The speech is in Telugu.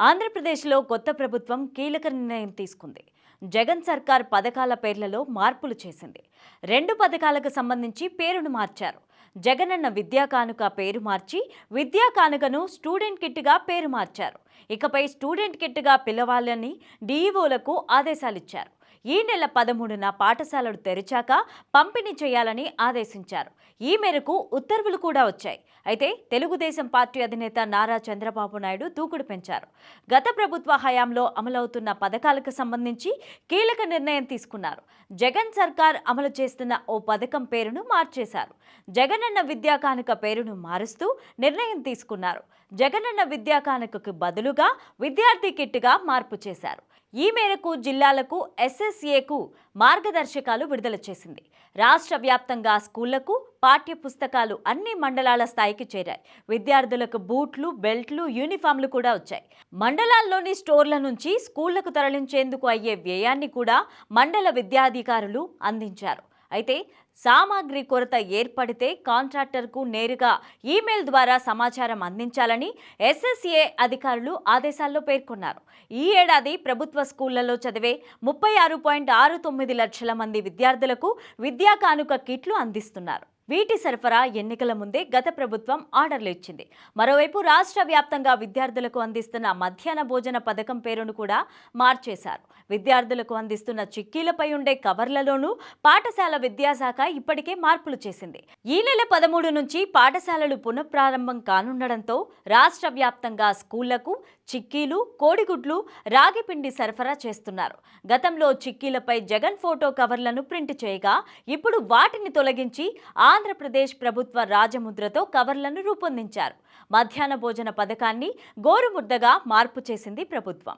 ఆంధ్రప్రదేశ్లో కొత్త ప్రభుత్వం కీలక నిర్ణయం తీసుకుంది. జగన్ సర్కార్ పథకాల పేర్లలో మార్పులు చేసింది. రెండు పథకాలకు సంబంధించి పేరును మార్చారు. జగనన్న విద్యా కానుక పేరు మార్చి విద్యా కానుకను స్టూడెంట్ కిట్గా పేరు మార్చారు. ఇకపై స్టూడెంట్ కిట్గా పిలవాలని డీఈఓలకు ఆదేశాలిచ్చారు. ఈ నెల పదమూడున పాఠశాలలు తెరిచాక పంపిణీ చేయాలని ఆదేశించారు. ఈ మేరకు ఉత్తర్వులు కూడా వచ్చాయి. అయితే తెలుగుదేశం పార్టీ అధినేత నారా చంద్రబాబు నాయుడు దూకుడు పెంచారు. గత ప్రభుత్వ హయాంలో అమలవుతున్న పథకాలకు సంబంధించి కీలక నిర్ణయం తీసుకున్నారు. జగన్ సర్కార్ అమలు చేస్తున్న ఓ పథకం పేరును మార్చేశారు. జగన్ జగనన్న విద్యా కానుక పేరును మారుస్తూ నిర్ణయం తీసుకున్నారు. జగనన్న విద్యా కానుకకు బదులుగా విద్యార్థి కిట్గా మార్పు చేశారు. ఈ మేరకు జిల్లాలకు ఎస్ఎస్ఏకు మార్గదర్శకాలు విడుదల చేసింది. రాష్ట్ర వ్యాప్తంగా స్కూళ్ళకు పాఠ్య పుస్తకాలు అన్ని మండలాల స్థాయికి చేరాయి. విద్యార్థులకు బూట్లు బెల్ట్లు యూనిఫామ్లు కూడా వచ్చాయి. మండలాల్లోని స్టోర్ల నుంచి స్కూళ్ళకు తరలించేందుకు అయ్యే వ్యయాన్ని కూడా మండల విద్యాధికారులు అందించారు. అయితే సామాగ్రి కొరత ఏర్పడితే కాంట్రాక్టర్కు నేరుగా ఈమెయిల్ ద్వారా సమాచారం అందించాలని ఎస్ఎస్ఏ అధికారులు ఆదేశాల్లో పేర్కొన్నారు. ఈ ఏడాది ప్రభుత్వ స్కూళ్ళలో చదివే ముప్పై ఆరు పాయింట్ ఆరు తొమ్మిది లక్షల మంది విద్యార్థులకు విద్యా కానుక కిట్లు అందిస్తున్నారు. వీటి సరఫరా ఎన్నికల ముందే గత ప్రభుత్వం ఆర్డర్లు ఇచ్చింది. మరోవైపు రాష్ట్ర వ్యాప్తంగా విద్యార్థులకు అందిస్తున్న మధ్యాహ్న భోజన పథకం పేరును కూడా మార్చేశారు. విద్యార్థులకు అందిస్తున్న చిక్కీలపై ఉండే కవర్లలోనూ పాఠశాల విద్యాశాఖ ఇప్పటికే మార్పులు చేసింది. ఈ నెల పదమూడు నుంచి పాఠశాలలు పునఃప్రారంభం కానుండడంతో రాష్ట్ర వ్యాప్తంగా స్కూళ్ళకు చిక్కీలు కోడిగుడ్లు రాగిపిండి సరఫరా చేస్తున్నారు. గతంలో చిక్కీలపై జగన్ ఫోటో కవర్లను ప్రింట్ చేయగా ఇప్పుడు వాటిని తొలగించి ఆ ఆంధ్రప్రదేశ్ ప్రభుత్వ రాజముద్రతో కవర్లను రూపొందించారు. మధ్యాహ్న భోజన పథకాన్ని గోరుముద్దగా మార్పు చేసింది ప్రభుత్వం.